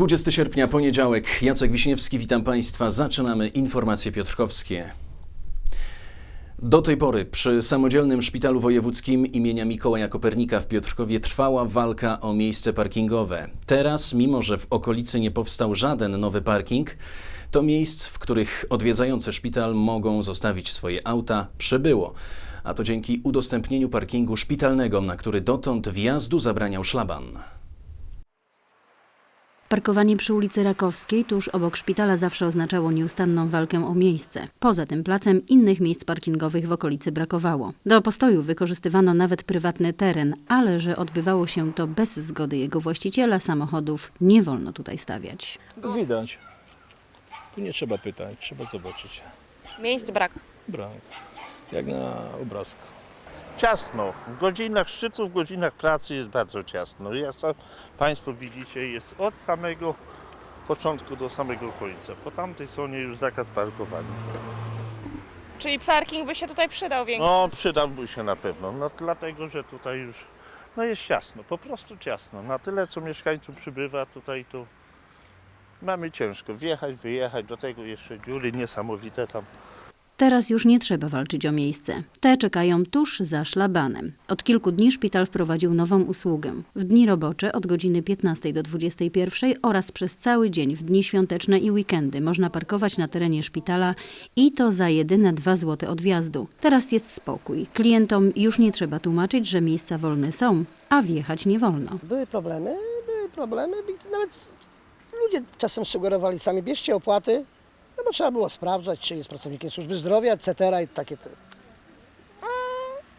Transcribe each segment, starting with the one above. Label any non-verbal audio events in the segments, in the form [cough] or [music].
20 sierpnia, poniedziałek. Jacek Wiśniewski, witam Państwa. Zaczynamy informacje piotrkowskie. Do tej pory przy Samodzielnym Szpitalu Wojewódzkim imienia Mikołaja Kopernika w Piotrkowie trwała walka o miejsce parkingowe. Teraz, mimo że w okolicy nie powstał żaden nowy parking, to miejsc, w których odwiedzający szpital mogą zostawić swoje auta, przybyło. A to dzięki udostępnieniu parkingu szpitalnego, na który dotąd wjazdu zabraniał szlaban. Parkowanie przy ulicy Rakowskiej, tuż obok szpitala, zawsze oznaczało nieustanną walkę o miejsce. Poza tym placem innych miejsc parkingowych w okolicy brakowało. Do postoju wykorzystywano nawet prywatny teren, ale że odbywało się to bez zgody jego właściciela, samochodów nie wolno tutaj stawiać. Widać. Tu nie trzeba pytać, trzeba zobaczyć. Miejsc brak. Brak. Jak na obrazku. Ciasno. W godzinach szczytu, w godzinach pracy jest bardzo ciasno. Jak Państwo widzicie, jest od samego początku do samego końca. Po tamtej stronie już zakaz parkowania. Czyli parking by się tutaj przydał większy. No, przydałby się na pewno. No, dlatego, że tutaj już no jest ciasno, po prostu ciasno. Na tyle, co mieszkańców przybywa tutaj, to mamy ciężko wjechać, wyjechać. Do tego jeszcze dziury niesamowite tam. Teraz już nie trzeba walczyć o miejsce. Te czekają tuż za szlabanem. Od kilku dni szpital wprowadził nową usługę. W dni robocze od godziny 15 do 21 oraz przez cały dzień w dni świąteczne i weekendy można parkować na terenie szpitala i to za jedyne 2 zł od wjazdu. Teraz jest spokój. Klientom już nie trzeba tłumaczyć, że miejsca wolne są, a wjechać nie wolno. Były problemy, były problemy. Nawet ludzie czasem sugerowali sami, bierzcie opłaty, no bo trzeba było sprawdzać, czy jest pracownikiem służby zdrowia, etc. i takie to. A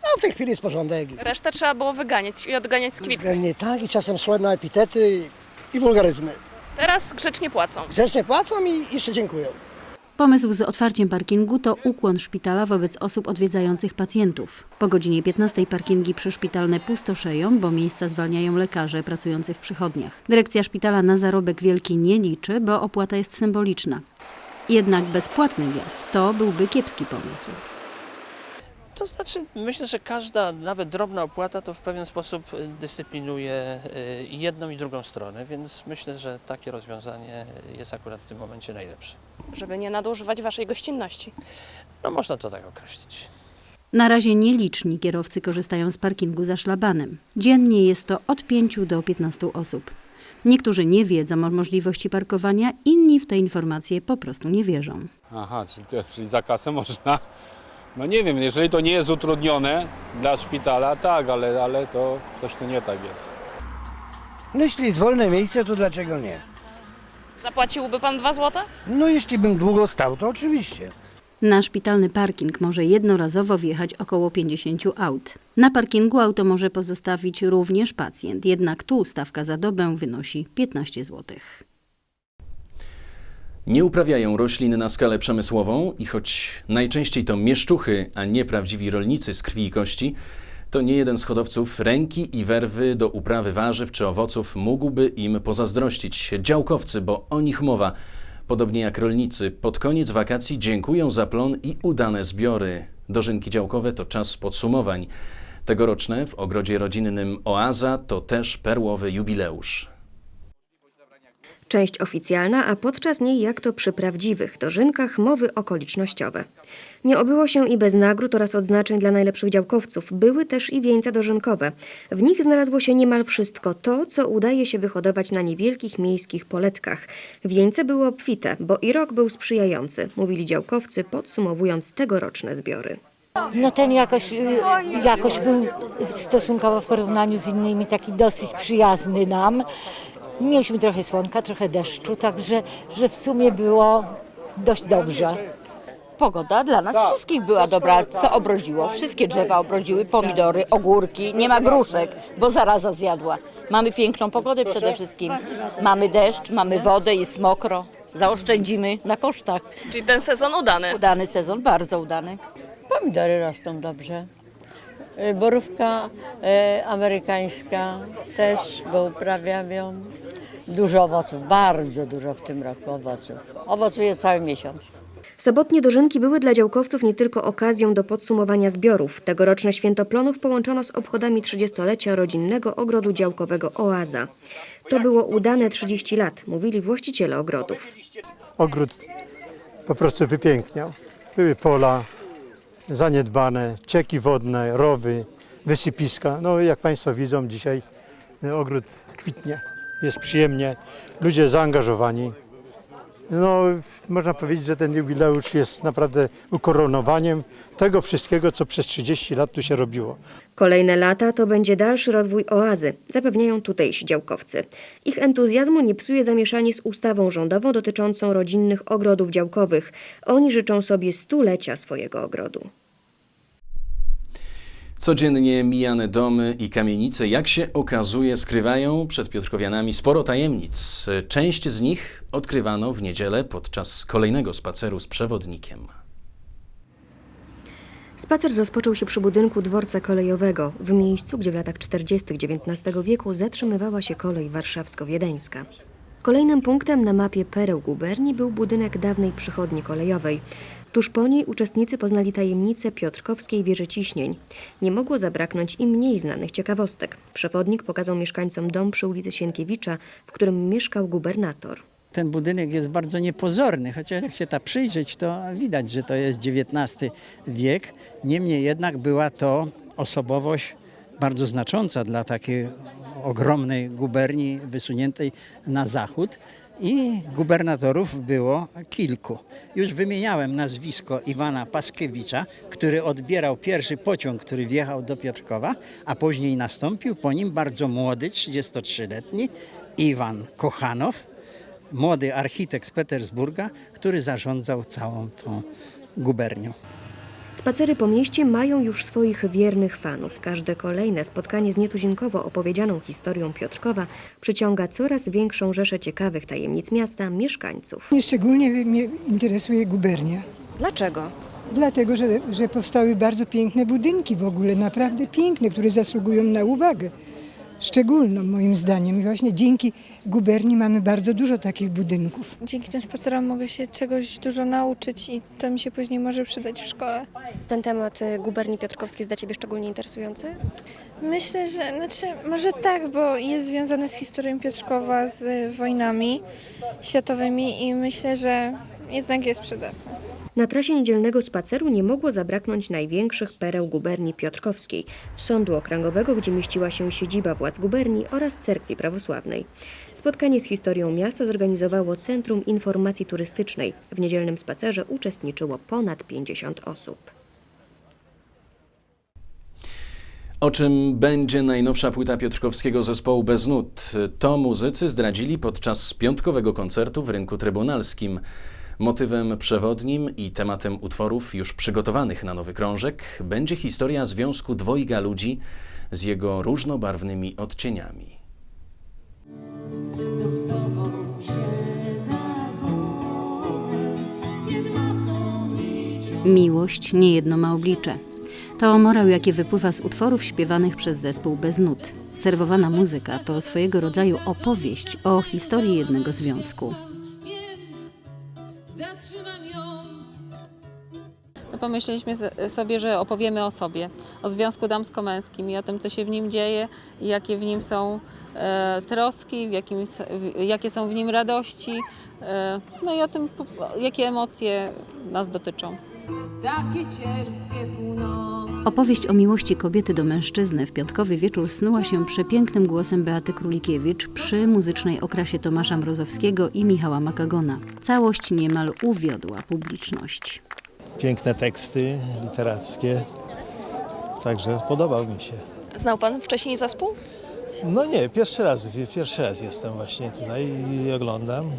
no, w tej chwili jest porządek. Resztę trzeba było wyganiać i odganiać z kwitką. Względnie tak i czasem słynne epitety i, i wulgaryzmy. Teraz grzecznie płacą. Grzecznie płacą i jeszcze dziękują. Pomysł z otwarciem parkingu to ukłon szpitala wobec osób odwiedzających pacjentów. Po godzinie 15 parkingi przyszpitalne pustoszeją, bo miejsca zwalniają lekarze pracujący w przychodniach. Dyrekcja szpitala na zarobek wielki nie liczy, bo opłata jest symboliczna. Jednak bezpłatny wjazd to byłby kiepski pomysł. To znaczy, myślę, że każda, nawet drobna opłata, to w pewien sposób y, dyscyplinuje y, jedną i drugą stronę, więc myślę, że takie rozwiązanie jest akurat w tym momencie najlepsze. Żeby nie nadużywać waszej gościnności. No można to tak określić. Na razie nieliczni kierowcy korzystają z parkingu za szlabanem. Dziennie jest to od 5 do 15 osób. Niektórzy nie wiedzą o możliwości parkowania, inni w te informacje po prostu nie wierzą. Aha, czyli, to, czyli za kasę [laughs] można. No nie wiem, jeżeli to nie jest utrudnione dla szpitala, tak, ale, ale to coś tu nie tak jest. No jeśli jest wolne miejsce, to dlaczego nie? Zapłaciłby pan 2 zł? No jeśli bym długo stał, to oczywiście. Na szpitalny parking może jednorazowo wjechać około 50 aut. Na parkingu auto może pozostawić również pacjent, jednak tu stawka za dobę wynosi 15 zł. Nie uprawiają roślin na skalę przemysłową i choć najczęściej to mieszczuchy, a nie prawdziwi rolnicy z krwi i kości, to nie jeden z hodowców ręki i werwy do uprawy warzyw czy owoców mógłby im pozazdrościć. Działkowcy, bo o nich mowa, podobnie jak rolnicy, pod koniec wakacji dziękują za plon i udane zbiory. Dożynki działkowe to czas podsumowań. Tegoroczne w ogrodzie rodzinnym Oaza to też perłowy jubileusz. Część oficjalna, a podczas niej, jak to przy prawdziwych dożynkach, mowy okolicznościowe. Nie obyło się i bez nagród oraz odznaczeń dla najlepszych działkowców. Były też i wieńce dożynkowe. W nich znalazło się niemal wszystko to, co udaje się wyhodować na niewielkich miejskich poletkach. Wieńce były obfite, bo i rok był sprzyjający, mówili działkowcy, podsumowując tegoroczne zbiory. No ten jakoś, y, jakoś był stosunkowo w porównaniu z innymi taki dosyć przyjazny nam. Mieliśmy trochę słonka, trochę deszczu, także że w sumie było dość dobrze. Pogoda dla nas wszystkich była dobra, co obrodziło. Wszystkie drzewa obrodziły, pomidory, ogórki, nie ma gruszek, bo zaraza zjadła. Mamy piękną pogodę przede wszystkim. Mamy deszcz, mamy wodę, jest mokro. Zaoszczędzimy na kosztach. Czyli ten sezon udany. Udany sezon, bardzo udany. Pomidory rosną dobrze. Y, Borówka y, amerykańska też, bo uprawiam ją. Dużo owoców, bardzo dużo w tym roku owoców. Owocuje cały miesiąc. Sobotnie dożynki były dla działkowców nie tylko okazją do podsumowania zbiorów. Tegoroczne święto plonów połączono z obchodami 30-lecia rodzinnego ogrodu działkowego Oaza. To było udane 30 lat, mówili właściciele ogrodów. Ogród po prostu wypiękniał. Były pola zaniedbane, cieki wodne, rowy, wysypiska. No jak Państwo widzą dzisiaj ogród kwitnie, jest przyjemnie, ludzie zaangażowani. No, można powiedzieć, że ten jubileusz jest naprawdę ukoronowaniem tego wszystkiego, co przez 30 lat tu się robiło. Kolejne lata to będzie dalszy rozwój oazy, zapewniają tutejsi działkowcy. Ich entuzjazmu nie psuje zamieszanie z ustawą rządową dotyczącą rodzinnych ogrodów działkowych. Oni życzą sobie stulecia swojego ogrodu. Codziennie mijane domy i kamienice, jak się okazuje, skrywają przed Piotrkowianami sporo tajemnic. Część z nich odkrywano w niedzielę podczas kolejnego spaceru z przewodnikiem. Spacer rozpoczął się przy budynku dworca kolejowego, w miejscu, gdzie w latach 40. XIX wieku zatrzymywała się kolej warszawsko-wiedeńska. Kolejnym punktem na mapie pereł guberni był budynek dawnej przychodni kolejowej. Tuż po niej uczestnicy poznali tajemnicę Piotrkowskiej wieży ciśnień. Nie mogło zabraknąć i mniej znanych ciekawostek. Przewodnik pokazał mieszkańcom dom przy ulicy Sienkiewicza, w którym mieszkał gubernator. Ten budynek jest bardzo niepozorny, chociaż jak się ta przyjrzeć, to widać, że to jest XIX wiek. Niemniej jednak była to osobowość bardzo znacząca dla takiej ogromnej guberni wysuniętej na zachód i gubernatorów było kilku. Już wymieniałem nazwisko Iwana Paskiewicza, który odbierał pierwszy pociąg, który wjechał do Piotrkowa, a później nastąpił po nim bardzo młody, 33-letni Iwan Kochanow, młody architekt z Petersburga, który zarządzał całą tą gubernią. Spacery po mieście mają już swoich wiernych fanów. Każde kolejne spotkanie z nietuzinkowo opowiedzianą historią Piotrkowa przyciąga coraz większą rzeszę ciekawych tajemnic miasta, mieszkańców. Mnie szczególnie mnie interesuje gubernia. Dlaczego? Dlatego, że, że powstały bardzo piękne budynki w ogóle, naprawdę piękne, które zasługują na uwagę. Szczególną moim zdaniem. I właśnie dzięki guberni mamy bardzo dużo takich budynków. Dzięki tym spacerom mogę się czegoś dużo nauczyć i to mi się później może przydać w szkole. Ten temat y, guberni piotrkowskiej jest dla Ciebie szczególnie interesujący? Myślę, że znaczy może tak, bo jest związany z historią Piotrkowa, z wojnami światowymi i myślę, że jednak jest przydatny. Na trasie niedzielnego spaceru nie mogło zabraknąć największych pereł guberni piotrkowskiej, sądu okręgowego, gdzie mieściła się siedziba władz guberni oraz cerkwi prawosławnej. Spotkanie z historią miasta zorganizowało Centrum Informacji Turystycznej. W niedzielnym spacerze uczestniczyło ponad 50 osób. O czym będzie najnowsza płyta piotrkowskiego zespołu Bez Nut? To muzycy zdradzili podczas piątkowego koncertu w rynku trybunalskim. Motywem przewodnim i tematem utworów już przygotowanych na nowy krążek będzie historia związku dwojga ludzi z jego różnobarwnymi odcieniami. Miłość niejedno ma oblicze. To morał, jaki wypływa z utworów śpiewanych przez zespół bez nut. Serwowana muzyka to swojego rodzaju opowieść o historii jednego związku. Pomyśleliśmy sobie, że opowiemy o sobie, o związku damsko-męskim i o tym, co się w nim dzieje, i jakie w nim są e, troski, w jakim, w, jakie są w nim radości, e, no i o tym, po- jakie emocje nas dotyczą. Takie cierpkie północy. Opowieść o miłości kobiety do mężczyzny w piątkowy wieczór snuła się przepięknym głosem Beaty Królikiewicz przy muzycznej okrasie Tomasza Mrozowskiego i Michała Makagona. Całość niemal uwiodła publiczność. Piękne teksty literackie, także podobał mi się. Znał pan wcześniej zespół? No nie, pierwszy raz, pierwszy raz jestem właśnie tutaj i oglądam.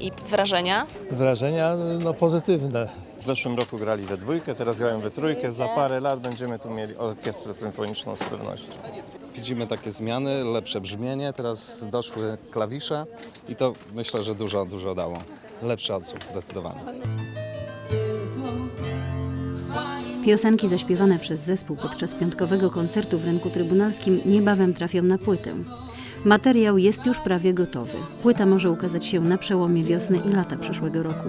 I wrażenia? Wrażenia no, pozytywne. W zeszłym roku grali we dwójkę, teraz grają we trójkę. Za parę lat będziemy tu mieli orkiestrę symfoniczną z pewnością. Widzimy takie zmiany, lepsze brzmienie, teraz doszły klawisze i to myślę, że dużo, dużo dało. Lepszy odsłuch zdecydowanie. Piosenki zaśpiewane przez zespół podczas piątkowego koncertu w rynku trybunalskim niebawem trafią na płytę. Materiał jest już prawie gotowy. Płyta może ukazać się na przełomie wiosny i lata przyszłego roku.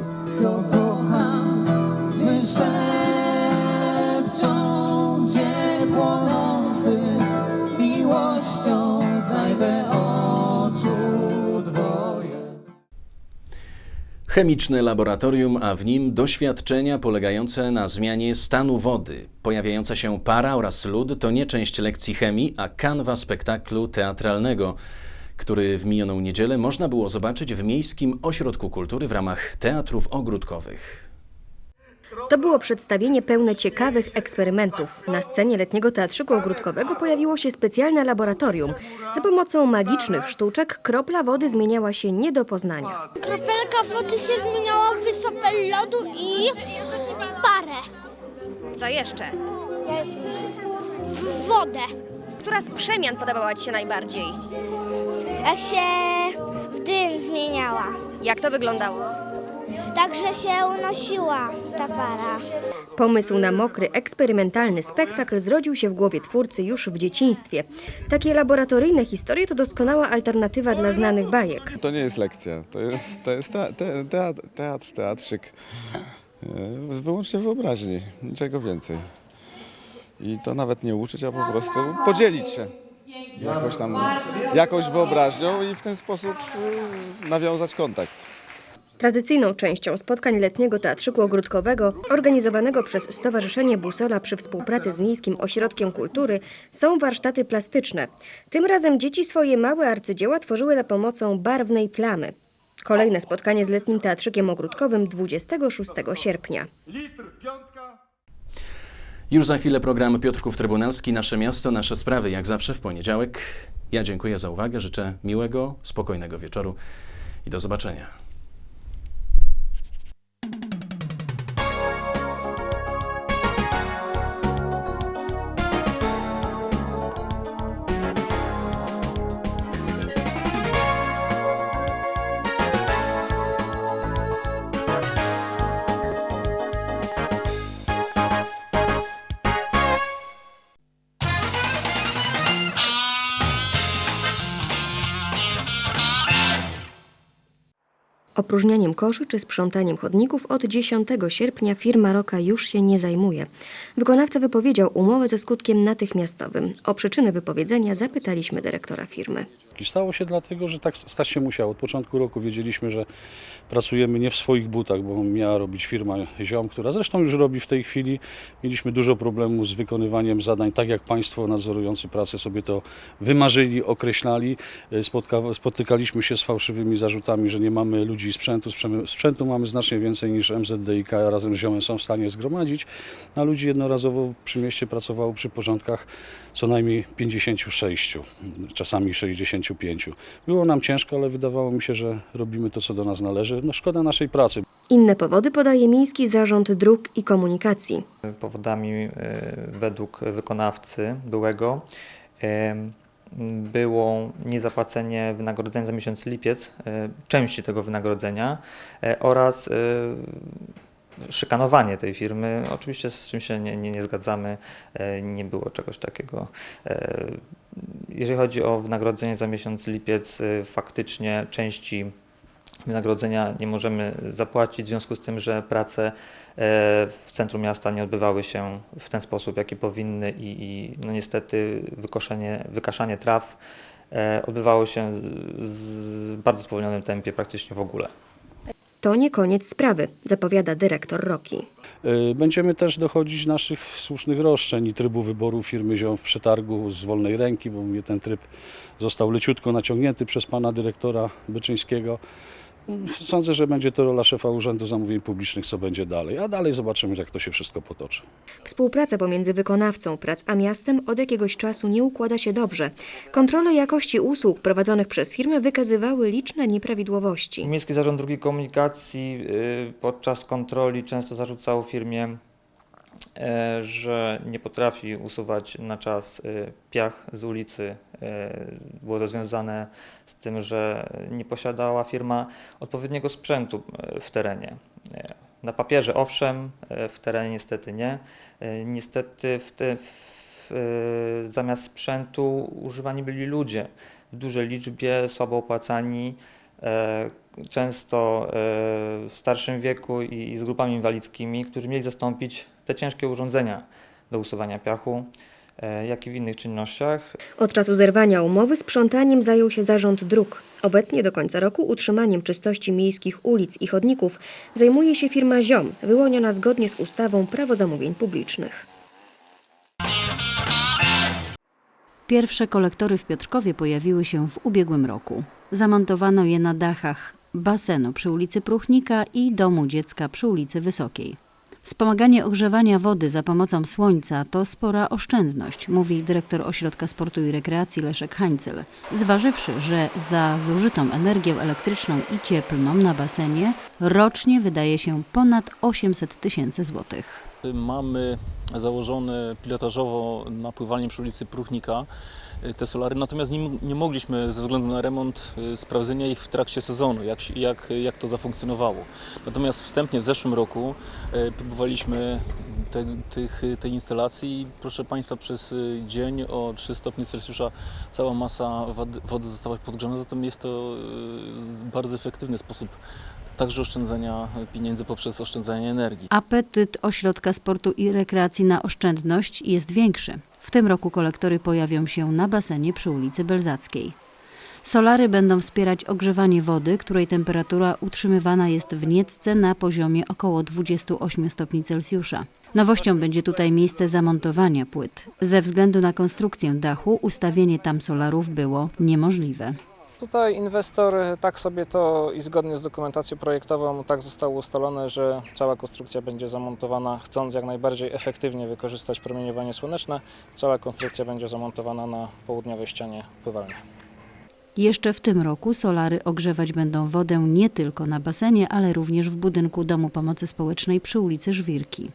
Chemiczne laboratorium, a w nim doświadczenia polegające na zmianie stanu wody. Pojawiająca się para oraz lód to nie część lekcji chemii, a kanwa spektaklu teatralnego, który w minioną niedzielę można było zobaczyć w Miejskim Ośrodku Kultury w ramach teatrów ogródkowych. To było przedstawienie pełne ciekawych eksperymentów. Na scenie letniego teatrzyku ogródkowego pojawiło się specjalne laboratorium. Za pomocą magicznych sztuczek kropla wody zmieniała się nie do poznania. Kropelka wody się zmieniała w wysokość lodu i parę. Co jeszcze? W wodę. Która z przemian podobała Ci się najbardziej? Jak się w dym zmieniała. Jak to wyglądało? Także się unosiła ta para. Pomysł na mokry, eksperymentalny spektakl zrodził się w głowie twórcy już w dzieciństwie. Takie laboratoryjne historie to doskonała alternatywa dla znanych bajek. To nie jest lekcja, to jest, to jest te, te, teatr, teatr, teatrzyk. E, Wyłącznie wyobraźni, niczego więcej. I to nawet nie uczyć, a po prostu podzielić się jakoś tam, jakąś wyobraźnią i w ten sposób e, nawiązać kontakt. Tradycyjną częścią spotkań letniego teatrzyku ogródkowego, organizowanego przez Stowarzyszenie Busola przy współpracy z Miejskim Ośrodkiem Kultury, są warsztaty plastyczne. Tym razem dzieci swoje małe arcydzieła tworzyły za pomocą barwnej plamy. Kolejne spotkanie z letnim teatrzykiem ogródkowym 26 sierpnia. Już za chwilę program Piotrków Trybunalski, Nasze Miasto, Nasze Sprawy, jak zawsze w poniedziałek. Ja dziękuję za uwagę, życzę miłego, spokojnego wieczoru i do zobaczenia. Opróżnianiem koszy czy sprzątaniem chodników od 10 sierpnia firma Roka już się nie zajmuje. Wykonawca wypowiedział umowę ze skutkiem natychmiastowym. O przyczyny wypowiedzenia zapytaliśmy dyrektora firmy. Stało się dlatego, że tak stać się musiało. Od początku roku wiedzieliśmy, że pracujemy nie w swoich butach, bo miała robić firma Ziom, która zresztą już robi w tej chwili. Mieliśmy dużo problemów z wykonywaniem zadań, tak jak Państwo nadzorujący pracę sobie to wymarzyli, określali. Spotka, spotykaliśmy się z fałszywymi zarzutami, że nie mamy ludzi i sprzętu. Sprzę- Sprzętu mamy znacznie więcej niż MZDiK razem z Ziomem są w stanie zgromadzić, a ludzi jednorazowo przy mieście pracowało przy porządkach co najmniej 56, czasami 65. Było nam ciężko, ale wydawało mi się, że robimy to, co do nas należy. No szkoda naszej pracy. Inne powody podaje Miejski Zarząd Dróg i Komunikacji. Powodami e, według wykonawcy byłego e, było niezapłacenie wynagrodzenia za miesiąc lipiec, e, części tego wynagrodzenia oraz szykanowanie tej firmy, oczywiście z czym się nie, nie, nie zgadzamy, e, nie było czegoś takiego. E, Jeżeli chodzi o wynagrodzenie za miesiąc lipiec, e, faktycznie części wynagrodzenia nie możemy zapłacić w związku z tym, że prace w centrum miasta nie odbywały się w ten sposób, jaki powinny i, i no niestety wykoszenie, wykaszanie traw odbywało się z, z bardzo spowolnionym tempie, praktycznie w ogóle. To nie koniec sprawy, zapowiada dyrektor Roki. Y, Będziemy też dochodzić naszych słusznych roszczeń i trybu wyboru firmy Ziom w przetargu z wolnej ręki, bo mnie ten tryb został leciutko naciągnięty przez pana dyrektora Byczyńskiego. Sądzę, że będzie to rola szefa Urzędu Zamówień Publicznych, co będzie dalej, a dalej zobaczymy, jak to się wszystko potoczy. Współpraca pomiędzy wykonawcą prac a miastem od jakiegoś czasu nie układa się dobrze. Kontrole jakości usług prowadzonych przez firmę wykazywały liczne nieprawidłowości. Miejski Zarząd Dróg Komunikacji y, podczas kontroli często zarzucał firmie, że nie potrafi usuwać na czas y, piach z ulicy. E, Było to związane z tym, że nie posiadała firma odpowiedniego sprzętu e, w terenie. E, Na papierze owszem, e, w terenie niestety nie. E, Niestety w te, w, e, zamiast sprzętu używani byli ludzie w dużej liczbie, słabo opłacani. E, często e, w starszym wieku i, z grupami inwalidzkimi, którzy mieli zastąpić te ciężkie urządzenia do usuwania piachu, e, jak i w innych czynnościach. Od czasu zerwania umowy sprzątaniem zajął się zarząd dróg. Obecnie do końca roku utrzymaniem czystości miejskich ulic i chodników zajmuje się firma Ziom, wyłoniona zgodnie z ustawą Prawo zamówień publicznych. Pierwsze kolektory w Piotrkowie pojawiły się w ubiegłym roku. Zamontowano je na dachach basenu przy ulicy Pruchnika i domu dziecka przy ulicy Wysokiej. Wspomaganie ogrzewania wody za pomocą słońca to spora oszczędność, mówi dyrektor Ośrodka Sportu i Rekreacji Leszek Hańcel. Zważywszy, że za zużytą energię elektryczną i cieplną na basenie rocznie wydaje się ponad 800 tysięcy złotych. Mamy założone pilotażowo na pływalni przy ulicy Pruchnika te solary, natomiast nie, nie mogliśmy ze względu na remont y, sprawdzenia ich w trakcie sezonu, jak, jak, jak to zafunkcjonowało. Natomiast wstępnie w zeszłym roku y, próbowaliśmy te, tych, tej instalacji proszę Państwa przez y, dzień o 3 stopnie Celsjusza cała masa wody, została podgrzana, zatem jest to y, bardzo efektywny sposób także oszczędzania pieniędzy poprzez oszczędzanie energii. Apetyt Ośrodka Sportu i Rekreacji na oszczędność jest większy. W tym roku kolektory pojawią się na basenie przy ulicy Belzackiej. Solary będą wspierać ogrzewanie wody, której temperatura utrzymywana jest w Niecce na poziomie około 28 stopni Celsjusza. Nowością będzie tutaj miejsce zamontowania płyt. Ze względu na konstrukcję dachu ustawienie tam solarów było niemożliwe. Tutaj inwestor tak sobie to i zgodnie z dokumentacją projektową tak zostało ustalone, że cała konstrukcja będzie zamontowana, chcąc jak najbardziej efektywnie wykorzystać promieniowanie słoneczne, cała konstrukcja będzie zamontowana na południowej ścianie pływalni. Jeszcze w tym roku solary ogrzewać będą wodę nie tylko na basenie, ale również w budynku Domu Pomocy Społecznej przy ulicy Żwirki.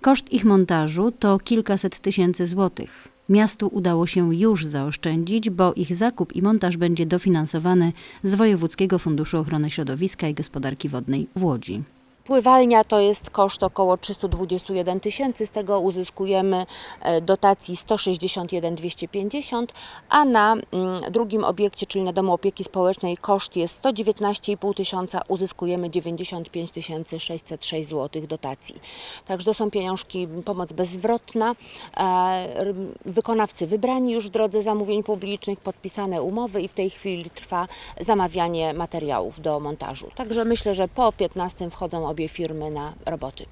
Koszt ich montażu to kilkaset tysięcy złotych. Miastu udało się już zaoszczędzić, bo ich zakup i montaż będzie dofinansowany z Wojewódzkiego Funduszu Ochrony Środowiska i Gospodarki Wodnej w Łodzi. Pływalnia to jest koszt około 321 tysięcy, z tego uzyskujemy e, dotacji 161 250, a na mm, drugim obiekcie, czyli na domu opieki społecznej koszt jest 119,5 tysiąca, uzyskujemy 95 606 zł dotacji. Także to są pieniążki, pomoc bezzwrotna. E, Wykonawcy wybrani już w drodze zamówień publicznych, podpisane umowy i w tej chwili trwa zamawianie materiałów do montażu. Także myślę, że po 15 wchodzą obie firmy na roboty.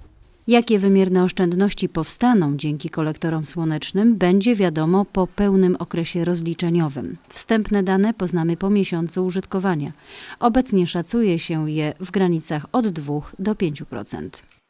Jakie wymierne oszczędności powstaną dzięki kolektorom słonecznym, będzie wiadomo po pełnym okresie rozliczeniowym. Wstępne dane poznamy po miesiącu użytkowania. Obecnie szacuje się je w granicach od 2 do 5%.